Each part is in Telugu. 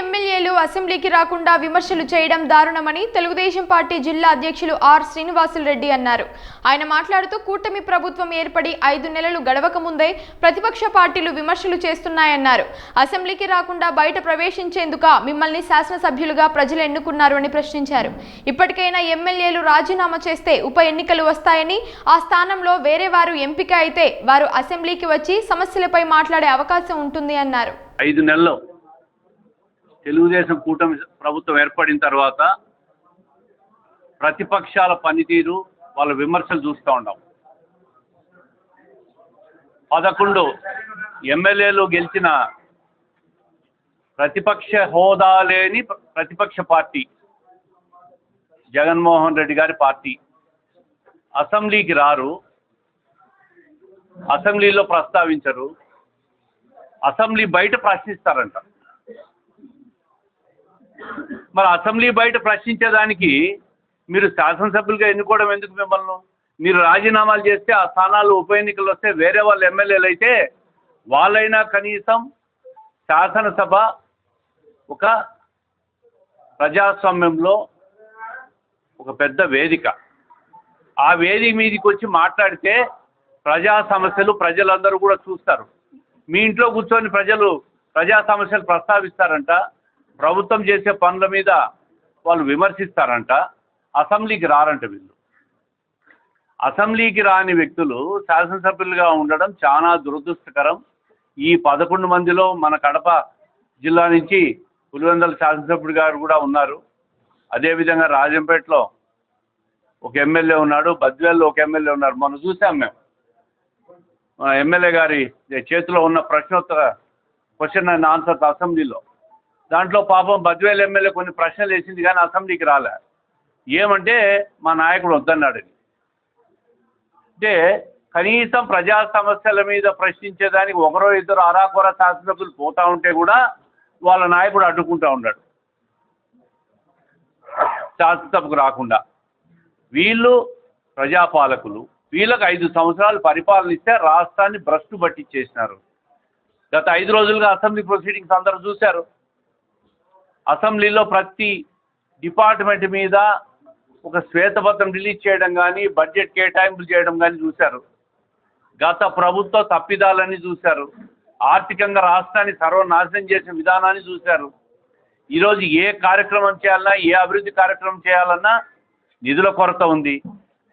ఎమ్మెల్యేలు అసెంబ్లీకి రాకుండా విమర్శలు చేయడం దారుణమని తెలుగుదేశం పార్టీ జిల్లా అధ్యక్షులు ఆర్ శ్రీనివాసులరెడ్డి అన్నారు. ఆయన మాట్లాడుతూ కూటమి ప్రభుత్వం ఏర్పడి ఐదు నెలలు గడవక ముందే ప్రతిపక్ష పార్టీలు విమర్శలు చేస్తున్నాయన్నారు. అసెంబ్లీకి రాకుండా బయట ప్రవేశించేందుక మిమ్మల్ని శాసనసభ్యులుగా ప్రజలు ఎన్నుకున్నారు అని ప్రశ్నించారు. ఇప్పటికైనా ఎమ్మెల్యేలు రాజీనామా చేస్తే ఉప ఎన్నికలు వస్తాయని ఆ స్థానంలో వేరే వారు ఎంపిక అయితే వారు అసెంబ్లీకి వచ్చి సమస్యలపై మాట్లాడే అవకాశం ఉంటుంది అన్నారు. ఐదు నెలలు తెలుగుదేశం కూటమి ప్రభుత్వం ఏర్పడిన తర్వాత ప్రతిపక్షాల పనితీరు వాళ్ళ విమర్శలు చూస్తూ ఉన్నాం పదకొండు ఎమ్మెల్యేలు గెలిచిన ప్రతిపక్ష హోదా లేని ప్రతిపక్ష పార్టీ జగన్మోహన్ రెడ్డి గారి పార్టీ అసెంబ్లీకి రారు. అసెంబ్లీలో ప్రస్తావించరు. అసెంబ్లీ బయట ప్రశ్నిస్తారంట. మరి అసెంబ్లీ బయట ప్రశ్నించేదానికి మీరు శాసనసభ్యులుగా ఎన్నుకోవడం ఎందుకు మిమ్మల్ని? మీరు రాజీనామాలు చేస్తే ఆ స్థానాలు ఉప ఎన్నికలు వస్తే వేరే వాళ్ళ ఎమ్మెల్యేలు అయితే వాళ్ళైనా కనీసం శాసనసభ ఒక ప్రజాస్వామ్యంలో ఒక పెద్ద వేదిక. ఆ వేదిక మీదకి వచ్చి మాట్లాడితే ప్రజా సమస్యలు ప్రజలందరూ కూడా చూస్తారు. మీ ఇంట్లో కూర్చొని ప్రజలు ప్రజా సమస్యలు ప్రస్తావిస్తారంట. ప్రభుత్వం చేసే పనుల మీద వాళ్ళు విమర్శిస్తారంట. అసెంబ్లీకి రారంట వీళ్ళు. అసెంబ్లీకి రాని వ్యక్తులు శాసనసభ్యులుగా ఉండడం చాలా దురదృష్టకరం. ఈ పదకొండు మందిలో మన కడప జిల్లా నుంచి పులివెందల శాసనసభ్యుడు గారు కూడా ఉన్నారు. అదేవిధంగా రాజంపేటలో ఒక ఎమ్మెల్యే ఉన్నాడు. బద్వేల్లో ఒక ఎమ్మెల్యే ఉన్నారు. మనం చూసాం మేము. మన ఎమ్మెల్యే గారి చేతిలో ఉన్న ప్రశ్నోత్తర క్వశ్చన్ అండ్ ఆన్సర్స్ అసెంబ్లీలో. దాంట్లో పాపం బద్వేలు ఎమ్మెల్యే కొన్ని ప్రశ్నలు వేసింది కానీ అసెంబ్లీకి రాలే. ఏమంటే మా నాయకుడు వద్దన్నాడు అంటే కనీసం ప్రజా సమస్యల మీద ప్రశ్నించేదానికి ఒకరో ఇద్దరు అరాకొర శాసనసభ్యులు పోతా ఉంటే కూడా వాళ్ళ నాయకుడు అడ్డుకుంటా ఉన్నాడు. శాసనసభకు రాకుండా. వీళ్ళు ప్రజాపాలకులు. వీళ్ళకు ఐదు సంవత్సరాలు పరిపాలన ఇస్తే రాష్ట్రాన్ని భ్రష్టు పట్టించేసినారు. గత ఐదు రోజులుగా అసెంబ్లీ ప్రొసీడింగ్స్ అందరూ చూశారు. అసెంబ్లీలో ప్రతి డిపార్ట్మెంట్ మీద ఒక శ్వేతపత్రం రిలీజ్ చేయడం కానీ బడ్జెట్ కేటాయింపులు చేయడం కానీ చూశారు. గత ప్రభుత్వ తప్పిదాలని చూశారు. ఆర్థికంగా రాష్ట్రాన్ని సర్వనాశనం చేసిన విధానాన్ని చూశారు. ఈరోజు ఏ కార్యక్రమం చేయాలన్నా ఏ అభివృద్ధి కార్యక్రమం చేయాలన్నా నిధుల కొరత ఉంది.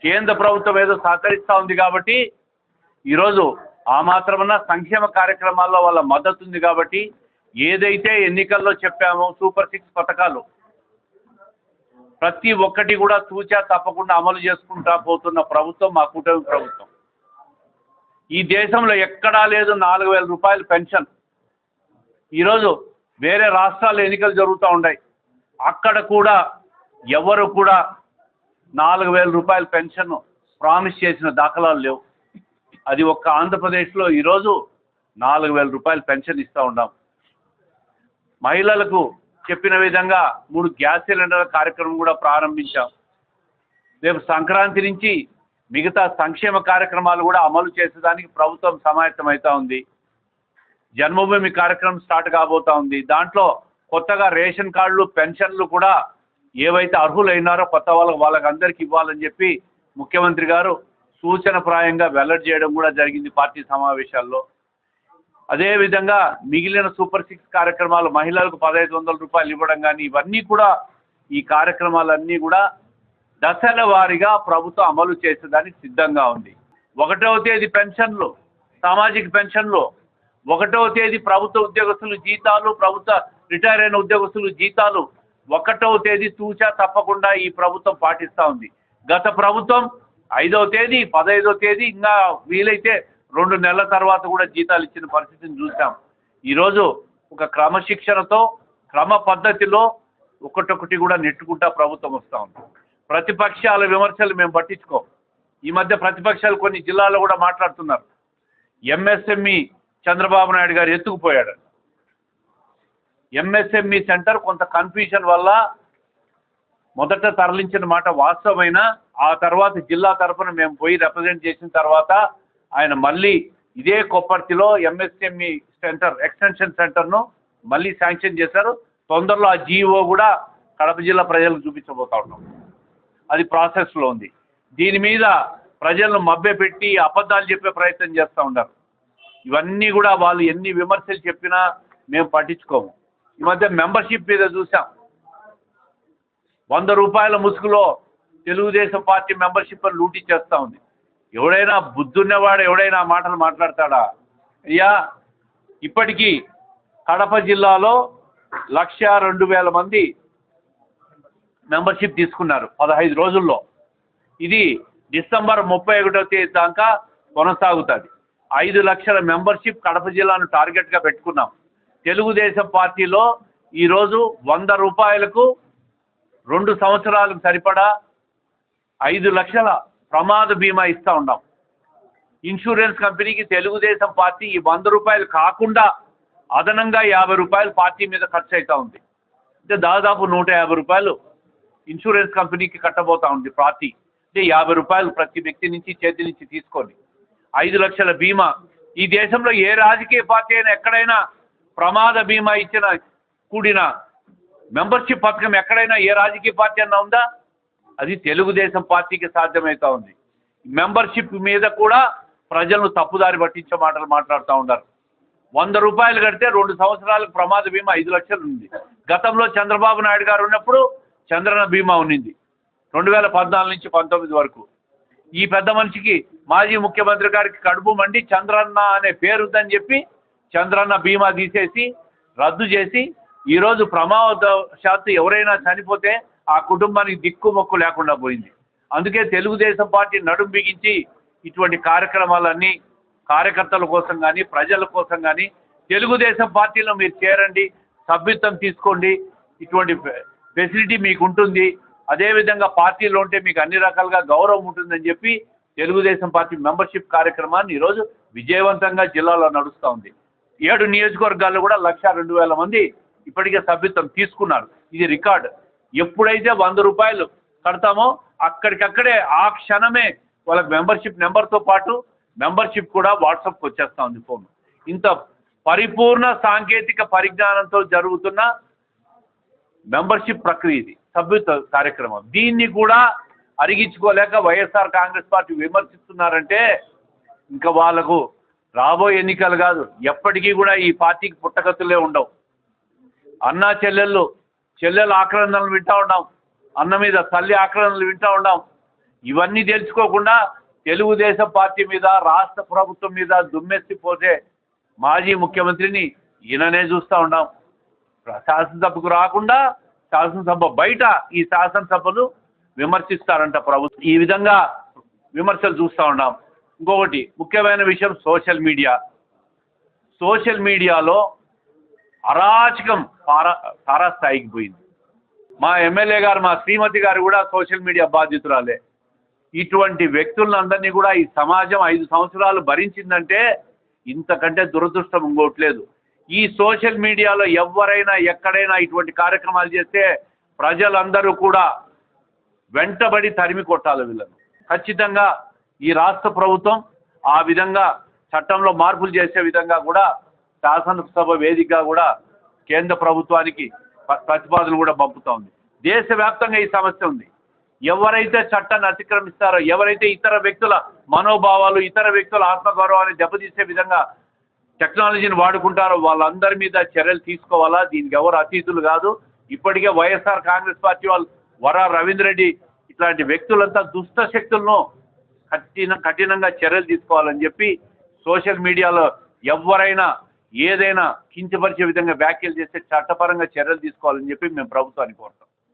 కేంద్ర ప్రభుత్వం ఏదో సహకరిస్తూ ఉంది కాబట్టి ఈరోజు ఆ మాత్రమన్నా సంక్షేమ కార్యక్రమాల్లో వాళ్ళ మద్దతు ఉంది కాబట్టి ఏదైతే ఎన్నికల్లో చెప్పామో సూపర్ సిక్స్ పథకాలు ప్రతి ఒక్కటి కూడా తూచా తప్పకుండా అమలు చేసుకుంటా పోతున్న ప్రభుత్వం మా కూటమి ప్రభుత్వం. ఈ దేశంలో ఎక్కడా లేదు నాలుగు వేల రూపాయలు పెన్షన్. ఈరోజు వేరే రాష్ట్రాల్లో ఎన్నికలు జరుగుతూ ఉన్నాయి. అక్కడ కూడా ఎవరు కూడా నాలుగు వేల రూపాయల పెన్షన్ ప్రామిస్ చేసిన దాఖలాలు లేవు. అది ఒక్క ఆంధ్రప్రదేశ్లో ఈరోజు నాలుగు వేల రూపాయల పెన్షన్ ఇస్తూ ఉన్నాం. మహిళలకు చెప్పిన విధంగా మూడు గ్యాస్ సిలిండర్ల కార్యక్రమం కూడా ప్రారంభించాం. రేపు సంక్రాంతి నుంచి మిగతా సంక్షేమ కార్యక్రమాలు కూడా అమలు చేసేదానికి ప్రభుత్వం సమాయత్తమవుతా ఉంది. జన్మభూమి కార్యక్రమం స్టార్ట్ కాబోతా ఉంది. దాంట్లో కొత్తగా రేషన్ కార్డులు పెన్షన్లు కూడా ఏవైతే అర్హులైనారో కొత్త వాళ్ళకి వాళ్ళకి అందరికీ ఇవ్వాలని చెప్పి ముఖ్యమంత్రి గారు సూచన ప్రాయంగా వెల్లడి చేయడం కూడా జరిగింది పార్టీ సమావేశాల్లో. అదేవిధంగా మిగిలిన సూపర్ సిక్స్ కార్యక్రమాలు మహిళలకు పదహైదు వందల రూపాయలు ఇవ్వడం కానీ ఇవన్నీ కూడా ఈ కార్యక్రమాలన్నీ కూడా దశల వారీగా ప్రభుత్వం అమలు చేసేదానికి సిద్ధంగా ఉంది. ఒకటవ తేదీ పెన్షన్లు సామాజిక పెన్షన్లు ఒకటవ తేదీ ప్రభుత్వ ఉద్యోగస్తులు జీతాలు ప్రభుత్వ రిటైర్ అయిన ఉద్యోగస్తులు జీతాలు ఒకటవ తేదీ తూచా తప్పకుండా ఈ ప్రభుత్వం పాటిస్తూ ఉంది. గత ప్రభుత్వం ఐదవ తేదీ పదహైదవ తేదీ ఇంకా వీలైతే రెండు నెలల తర్వాత కూడా జీతాలు ఇచ్చిన పరిస్థితిని చూసాం ఈరోజు ఒక క్రమశిక్షణతో క్రమ పద్ధతిలో ఒకటొకటి కూడా నెట్టుకుంటా ప్రభుత్వం వస్తూ ఉంది. ప్రతిపక్షాల విమర్శలు మేము పట్టించుకోం ఈ మధ్య ప్రతిపక్షాలు కొన్ని జిల్లాల్లో కూడా మాట్లాడుతున్నారు. ఎంఎస్ఎంఈ చంద్రబాబు నాయుడు గారు ఎత్తుకుపోయాడు. ఎంఎస్ఎంఈ సెంటర్ కొంత కన్ఫ్యూజన్ వల్ల మొదట తరలించిన మాట వాస్తవమైన ఆ తర్వాత జిల్లా తరఫున మేము పోయి రిప్రజెంట్ చేసిన తర్వాత ఆయన మళ్ళీ ఇదే కొప్పర్తిలో ఎంఎస్ఎంఈ సెంటర్ ఎక్స్టెన్షన్ సెంటర్ను మళ్ళీ శాంక్షన్ చేశారు. తొందరలో ఆ జీవో కూడా కడప జిల్లా ప్రజలకు చూపించబోతా ఉన్నాం. అది ప్రాసెస్లో ఉంది. దీని మీద ప్రజలను మభ్యపెట్టి అబద్ధాలు చెప్పే ప్రయత్నం చేస్తూ ఉన్నారు. ఇవన్నీ కూడా వాళ్ళు ఎన్ని విమర్శలు చెప్పినా మేము పట్టించుకోము. ఈ మధ్య మెంబర్షిప్ మీద చూసాం. వంద రూపాయల ముసుగులో తెలుగుదేశం పార్టీ మెంబర్షిప్ లూటీ చేస్తూ ఉంది. ఎవడైనా బుద్ధున్నవాడు ఎవడైనా మాటలు మాట్లాడతాడా? అయ్యా ఇప్పటికీ కడప జిల్లాలో లక్ష రెండు వేల మంది మెంబర్షిప్ తీసుకున్నారు పదహైదు రోజుల్లో. ఇది డిసెంబర్ ముప్పై ఒకటో తేదీ దాకా కొనసాగుతుంది. ఐదు లక్షల మెంబర్షిప్ కడప జిల్లాను టార్గెట్గా పెట్టుకున్నాం. తెలుగుదేశం పార్టీలో ఈరోజు వంద రూపాయలకు రెండు సంవత్సరాలకు సరిపడా ఐదు లక్షల ప్రమాద బీమా ఇస్తూ ఉన్నాం. ఇన్సూరెన్స్ కంపెనీకి తెలుగుదేశం పార్టీ ఈ వంద రూపాయలు కాకుండా అదనంగా యాభై రూపాయలు పార్టీ మీద ఖర్చు అవుతా ఉంది. అంటే దాదాపు నూట యాభై రూపాయలు ఇన్సూరెన్స్ కంపెనీకి కట్టబోతా ఉంది పార్టీ. అంటే యాభై రూపాయలు ప్రతి వ్యక్తి నుంచి చేతి నుంచి తీసుకోండి ఐదు లక్షల బీమా. ఈ దేశంలో ఏ రాజకీయ పార్టీ అయినా ఎక్కడైనా ప్రమాద బీమా ఇచ్చిన కూడిన మెంబర్షిప్ పథకం ఎక్కడైనా ఏ రాజకీయ పార్టీ అన్నా ఉందా? అది తెలుగుదేశం పార్టీకి సాధ్యమవుతా ఉంది. మెంబర్షిప్ మీద కూడా ప్రజలను తప్పుదారి పట్టించే మాటలు మాట్లాడుతూ ఉన్నారు. వంద రూపాయలు కడితే రెండు సంవత్సరాలకు ప్రమాద బీమా ఐదు లక్షలు ఉంది. గతంలో చంద్రబాబు నాయుడు గారు ఉన్నప్పుడు చంద్రన బీమా ఉన్నింది. రెండు వేల పద్నాలుగు నుంచి పంతొమ్మిది వరకు. ఈ పెద్ద మనిషికి మాజీ ముఖ్యమంత్రి గారికి కడుపు మండి చంద్రన్న అనే పేరు ఉందని చెప్పి చంద్రన్న బీమా తీసేసి రద్దు చేసి ఈరోజు ప్రమాదశాత్తు ఎవరైనా చనిపోతే ఆ కుటుంబానికి దిక్కుమొక్కు లేకుండా పోయింది. అందుకే తెలుగుదేశం పార్టీ నడుం బిగించి ఇటువంటి కార్యక్రమాలన్నీ కార్యకర్తల కోసం కానీ ప్రజల కోసం కానీ తెలుగుదేశం పార్టీలో మీరు చేరండి సభ్యత్వం తీసుకోండి ఇటువంటి ఫె- ఫెసిలిటీ మీకు ఉంటుంది అదేవిధంగా పార్టీలో ఉంటే మీకు అన్ని రకాలుగా గౌరవం ఉంటుందని చెప్పి తెలుగుదేశం పార్టీ మెంబర్షిప్ కార్యక్రమాన్ని ఈరోజు విజయవంతంగా జిల్లాలో నడుస్తూ ఉంది. ఏడు నియోజకవర్గాల్లో కూడా లక్ష రెండు వేల మంది ఇప్పటికే సభ్యత్వం తీసుకున్నారు. ఇది రికార్డు. ఎప్పుడైతే వంద రూపాయలు కడతామో అక్కడికక్కడే ఆ క్షణమే వాళ్ళకి మెంబర్షిప్ నెంబర్తో పాటు మెంబర్షిప్ కూడా వాట్సాప్కి వచ్చేస్తా ఉంది ఫోన్. ఇంత పరిపూర్ణ సాంకేతిక పరిజ్ఞానంతో జరుగుతున్న మెంబర్షిప్ ప్రక్రియ ఇది సభ్యత్వ కార్యక్రమం. దీన్ని కూడా అరిగించుకోలేక వైఎస్ఆర్ కాంగ్రెస్ పార్టీ విమర్శిస్తున్నారంటే ఇంకా వాళ్ళకు రాబోయే ఎన్నికలు కాదు ఎప్పటికీ కూడా ఈ పార్టీకి పుట్టగతులే ఉండవు. అన్నా చెల్లెళ్ళు చెల్లెల ఆక్రందనలు వింటా ఉన్నాం అన్న మీద తల్లి ఆక్రందనలు వింటా ఉన్నాం ఇవన్నీ తెలుసుకోకుండా తెలుగుదేశం పార్టీ మీద రాష్ట్ర ప్రభుత్వం మీద దుమ్మెత్తిపోతే మాజీ ముఖ్యమంత్రిని ఈయననే చూస్తూ ఉన్నాం శాసనసభకు రాకుండా శాసనసభ బయట ఈ శాసనసభను విమర్శిస్తారంట ప్రభుత్వం. ఈ విధంగా విమర్శలు చూస్తూ ఉన్నాం ఇంకొకటి ముఖ్యమైన విషయం సోషల్ మీడియా. సోషల్ మీడియాలో అరాచకం పారా తారాస్థాయికి పోయింది. మా ఎమ్మెల్యే గారు మా శ్రీమతి గారు కూడా సోషల్ మీడియా బాధితురాలే ఇటువంటి వ్యక్తులందరినీ కూడా ఈ సమాజం ఐదు సంవత్సరాలు భరించిందంటే ఇంతకంటే దురదృష్టం ఇంకోట్లేదు ఈ సోషల్ మీడియాలో ఎవరైనా ఎక్కడైనా ఇటువంటి కార్యక్రమాలు చేస్తే ప్రజలందరూ కూడా వెంటబడి తరిమి కొట్టాలి వీళ్ళను. ఖచ్చితంగా ఈ రాష్ట్ర ప్రభుత్వం ఆ విధంగా చట్టంలో మార్పులు చేసే విధంగా కూడా శాసనసభ వేదికగా కూడా కేంద్ర ప్రభుత్వానికి ప్రతిపాదనలు కూడా పంపుతా ఉంది. దేశవ్యాప్తంగా ఈ సమస్య ఉంది. ఎవరైతే చట్టాన్ని అతిక్రమిస్తారో ఎవరైతే ఇతర వ్యక్తుల మనోభావాలు ఇతర వ్యక్తుల ఆత్మగౌరవాన్ని దెబ్బతీసే విధంగా టెక్నాలజీని వాడుకుంటారో వాళ్ళందరి మీద చర్యలు తీసుకోవాలా? దీనికి ఎవరు అతీతులు కాదు. ఇప్పటికే వైఎస్ఆర్ కాంగ్రెస్ పార్టీ వాళ్ళు వరా రవీంద్ర రెడ్డి ఇట్లాంటి వ్యక్తులంతా దుష్ట శక్తులను కఠిన కఠినంగా చర్యలు తీసుకోవాలని చెప్పి సోషల్ మీడియాలో ఎవరైనా ఏదైనా కించపరిచే విధంగా వ్యాఖ్యలు చేస్తే చట్టపరంగా చర్యలు తీసుకోవాలని చెప్పి మేము ప్రభుత్వాన్ని కోరుతాం.